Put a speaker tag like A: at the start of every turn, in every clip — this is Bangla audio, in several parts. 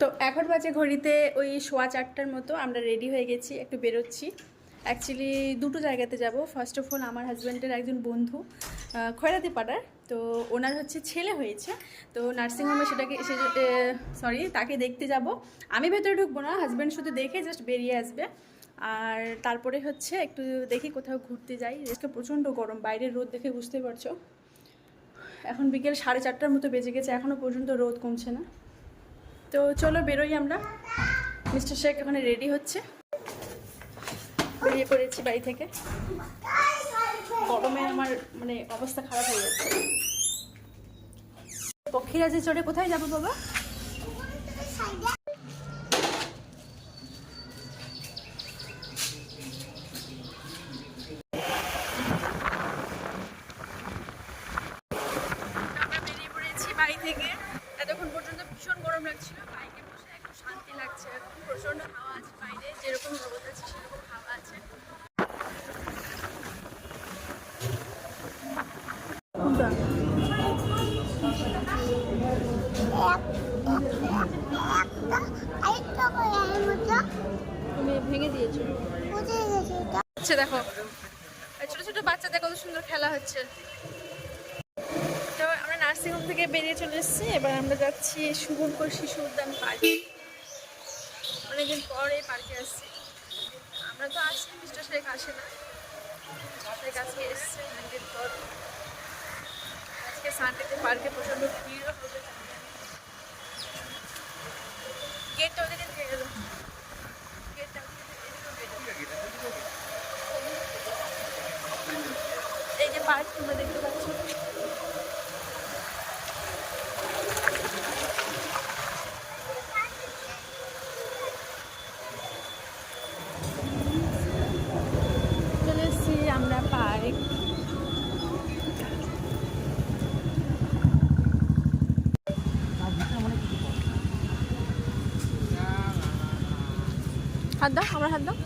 A: তো এখন বাজে ঘড়িতে ওই সোয়া চারটার মতো, আমরা রেডি হয়ে গেছি, একটু বেরোচ্ছি। অ্যাকচুয়ালি দুটো জায়গাতে যাব। ফার্স্ট অফ অল আমার হাজব্যান্ডের একজন বন্ধু খয়রাতি পাড়ার। তো ওনার হচ্ছে ছেলে হয়েছে। তো নার্সিংহোমে সেটাকে, সে সরি তাকে দেখতে যাব। আমি ভেতরে ঢুকবো না হাজব্যান্ড শুধু দেখে জাস্ট বেরিয়ে আসবে। আর তারপরে হচ্ছে একটু দেখি কোথাও ঘুরতে যাই। আজকে প্রচণ্ড গরম, বাইরের রোদ দেখে বুঝতে পারছ। এখন বিকেল সাড়ে চারটার মতো বেজে গেছে এখনও পর্যন্ত রোদ কমছে না। তো চলো বেরোই আমরা। মিস্টার শেখ ওখানে রেডি হচ্ছে। বেরিয়ে পড়েছি বাড়ি থেকে। গরমে আমার মানে অবস্থা খারাপ হয়ে যাচ্ছে। পক্ষীরাজে চড়ে কোথায় যাব বাবা আমরা বেরিয়ে পড়েছি বাড়ি থেকে এতক্ষণ পর্যন্ত ভীষণ গরম লাগছিল বাইকে বসে একটু শান্তি লাগছে এখন প্রচণ্ড হাওয়া আছে বাইরে যেরকম রোদ আছে সেরকম হাওয়া আছে
B: আরেকটা করে এর মতো
A: তুমি ভেঙে দিয়েছ আচ্ছা দেখো বাচ্চাদের কত সুন্দর খেলা হচ্ছে। তো আমরা নার্সিংহোম থেকে বেরিয়ে চলে এসেছি। এবার আমরা যাচ্ছি শুভঙ্কর শিশু উদ্যান পার্কে অনেকদিন পর এই পার্কে আসছি। আমরা তো আসি মিস্টার শেখ না। শেখ আজকে এসছে আজকে সানডেতে পার্কে প্রচণ্ড ভিড়ও হবে। গেটটা ওদিকে থেকে গেল। এই যে পার্ক তোমরা দেখতে পাচ্ছ চলে এসেছি আমরা পার্ক হাত দাও, আমার হাত দাও।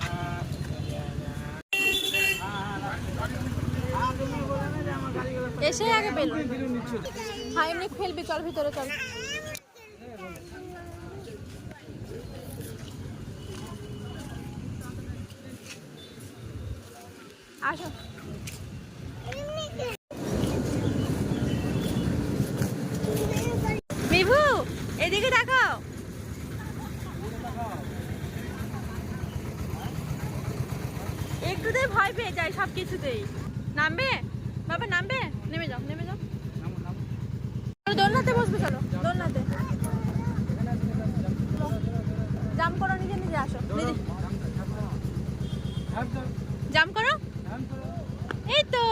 A: এসে আগে পেল হ্যাঁ এমনি খেলবি, চল ভিতরে, চল। আসো। বিভু, এদিকে দেখাও একটুতেই ভয় পেয়ে যায় সব কিছুতেই নামবে? বাবা নামবে? নেমে যাও নেমে যাও। দোলনাতে বসবে চলো দোলনাতে। জাম করো নিজে নিজে আসো দিদি জাম করো এই তো।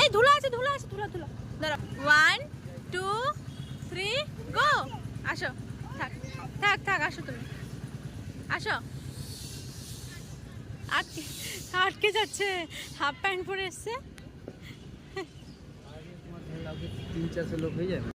A: এই ধুলা আছে ধুলা আছে ধুলা ধুলা। দাঁড়াও। ওয়ান টু থ্রি গো আসো, থাক থাক থাক, আসো তুমি। আসো। আটকে আটকে যাচ্ছে, হাফ প্যান্ট পরে এসছে।
C: তিন চারশো লোক হয়ে যাবে।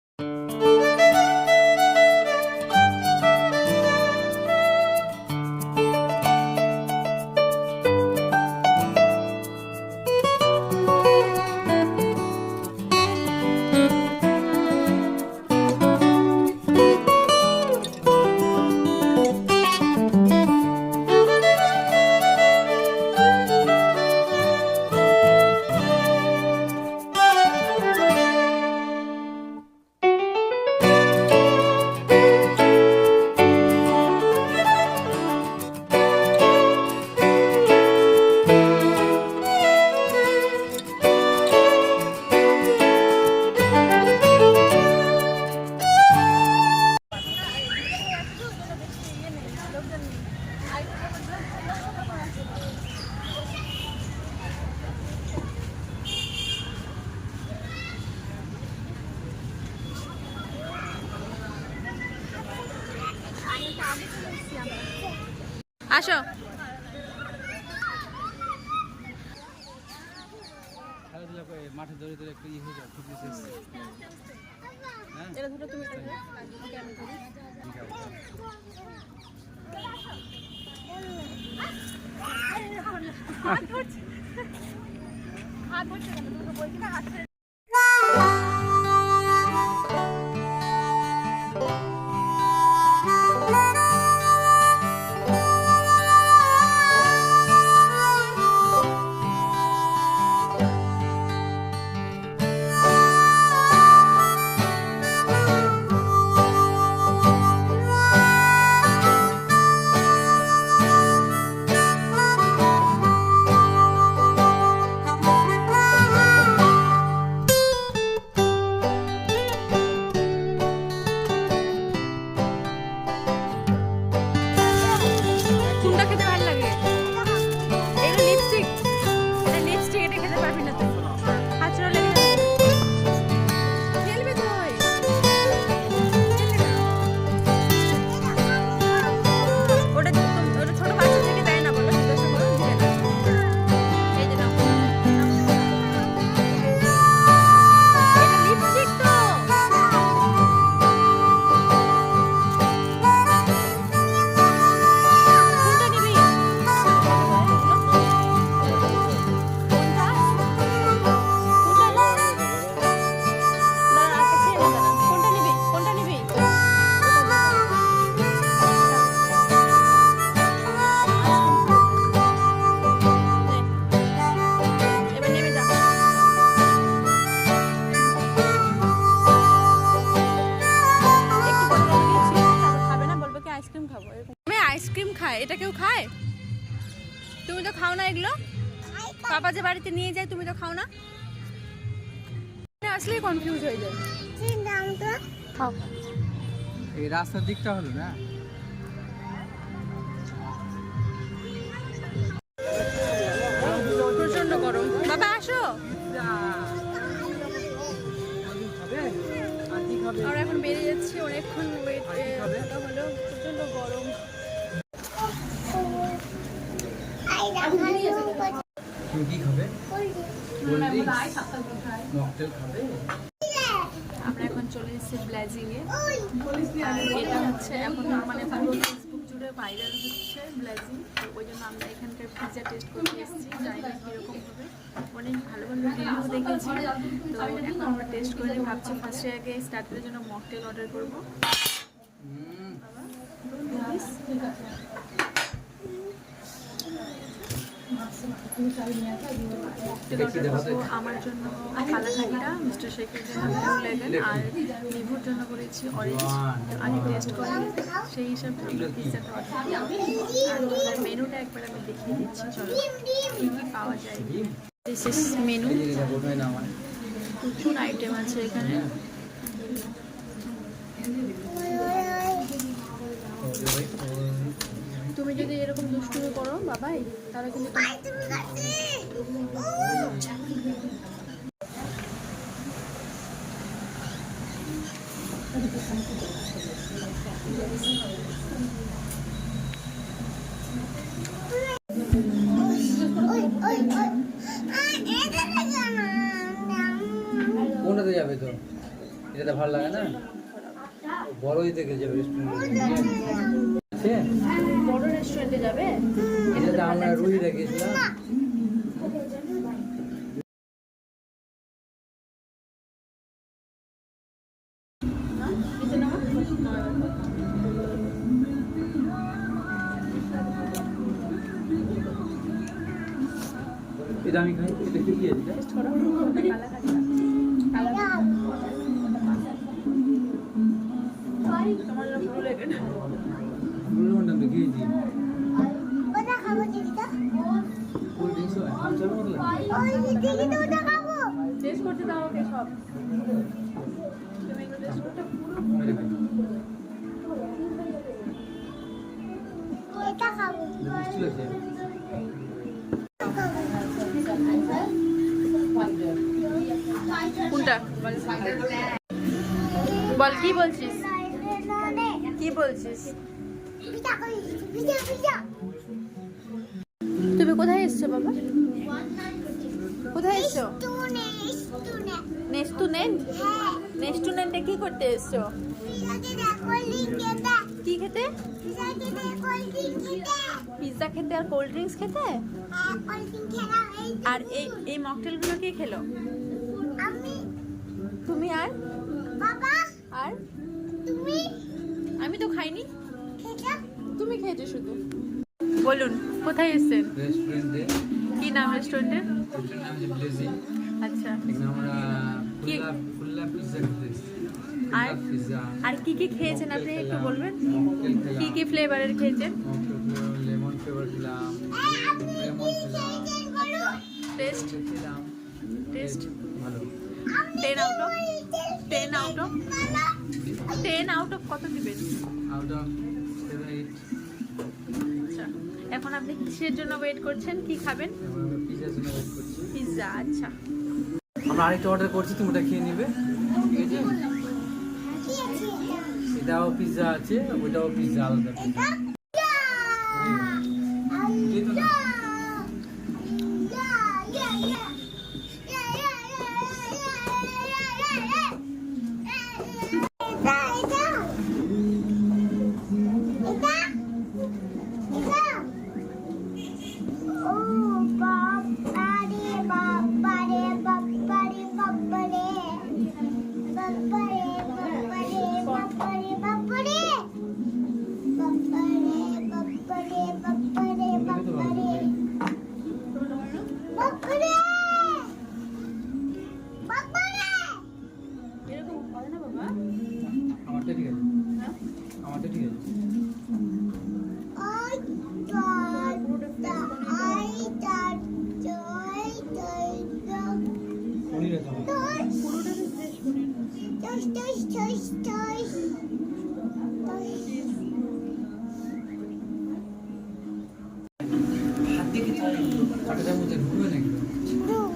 A: আসো
C: খেলাধুলা করে মাঠে দৌড়ে দৌড়ে একটু ইয়ে হয়ে ফিটনেস এসছে হ্যাঁ
A: দুটো ধরো, আমি ধরি। হাত খাও না এগুলো? পাপা যে বাড়িতে নিয়ে যায় তুমি তো খাও না। আসলেই কনফিউজ হয়ে যায়। খাও।
C: এই রাস্তার দিকটা হলো না?
A: প্রচণ্ড গরম। বাবা আসো।
C: আর
A: আমরা এখন বেরিয়ে যাচ্ছি অনেকক্ষণ আমরা এখন চলে এসেছি ব্লাজিং এ আর এটা হচ্ছে এখন মানে পুরো ফেসবুক জুড়ে ভাইরাল হচ্ছে ব্লাজিং। ওই জন্য আমরা এখানকার পিজা টেস্ট করতে এসেছি জানি না কীরকম হবে। অনেক ভালো ভালো রিভিউ দেখেছি। তো এখন আমরা টেস্ট করে ভাবছি ফার্স্টে আগে স্টার্টারের জন্য মকটেল অর্ডার করব।
C: হুম। দেখি দেখো
A: আমার জন্য কালাকানিটা মিস্টার শেখের জন্য ব্লু লেগন আর লিভুর জন্য করেছি অরেঞ্জ আগে টেস্ট করে সেই হিসাবে পিৎজাটা আর মেনুটা একবার আমি দেখিয়ে দিচ্ছি চলো কী কী পাওয়া যায় দিস ইস মেনু প্রচুর আইটেম আছে এখানে তুমি যদি এরকম দুষ্টুমি করো বাবাই তাহলে কিন্তু
C: কোনটাতে যাবে তো? এটাতে ভালো লাগে না? বড়ই থেকে যাবে রেস্টুরেন্টে
A: বড় রেস্টুরেন্টে যাবে?
C: এটাতে আমরা রুই রেখেছিলাম। এটা আমি খাই এটা কি আছে এটা?
A: করো। তোমার ব্লু
C: লাগছে
A: কোনটা? বল কি বলছিস? কি বলছিস? তুমি কোথায় এসছো বাবা? কোথায় এসছো?
B: স্টুনে স্টুনে
A: নেস্টুনেন্ট নেস্টুনেন্টে কি করতে এসছো? কি খেতে? পিৎজা খেতে আর কোল্ড ড্রিঙ্কস খেতে? আর এই এই মকটেলগুলো কে খেলো?
C: আমি
A: তুমি আর?
C: বাবা
A: আর?
C: তুমি?
A: আমি তো খাইনি। তুমি খেয়েছো শুধু? বলুন কোথায় এসেছেন?
B: রেস্টুরেন্টে
A: কি নাম রেস্টুরেন্টের
B: রেস্টুরেন্ট
A: আচ্ছা।
B: এখানে আমরা ফুল্লা ফুল্লা পিৎজা
A: আর? আর কি কি খেয়েছেন আপনি একটু বলবেন? কি কি ফ্লেভারের খেয়েছেন?
B: লেমন ফ্লেভার খেলাম লেমন
A: টেস্ট টেস্ট
B: ভালো।
A: Out of out of out of কত দিবেন?
B: আউট অফ
A: এখন আপনি কিসের জন্য ওয়েট করছেন? কি খাবেন? পিৎজা আচ্ছা।
B: আমরা আরেকটা অর্ডার করছি তুমি ওটা খেয়ে নিবে। ঠিক আছে
C: আছে?
B: এটাও পিৎজা আছে ওটাও পিৎজা আলাদা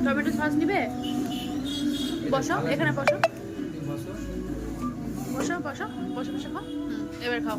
A: টমেটো সস নিবে? বসো এখানে বসো।
B: বসো
A: বসো বসো বসো খাও এবার খাও।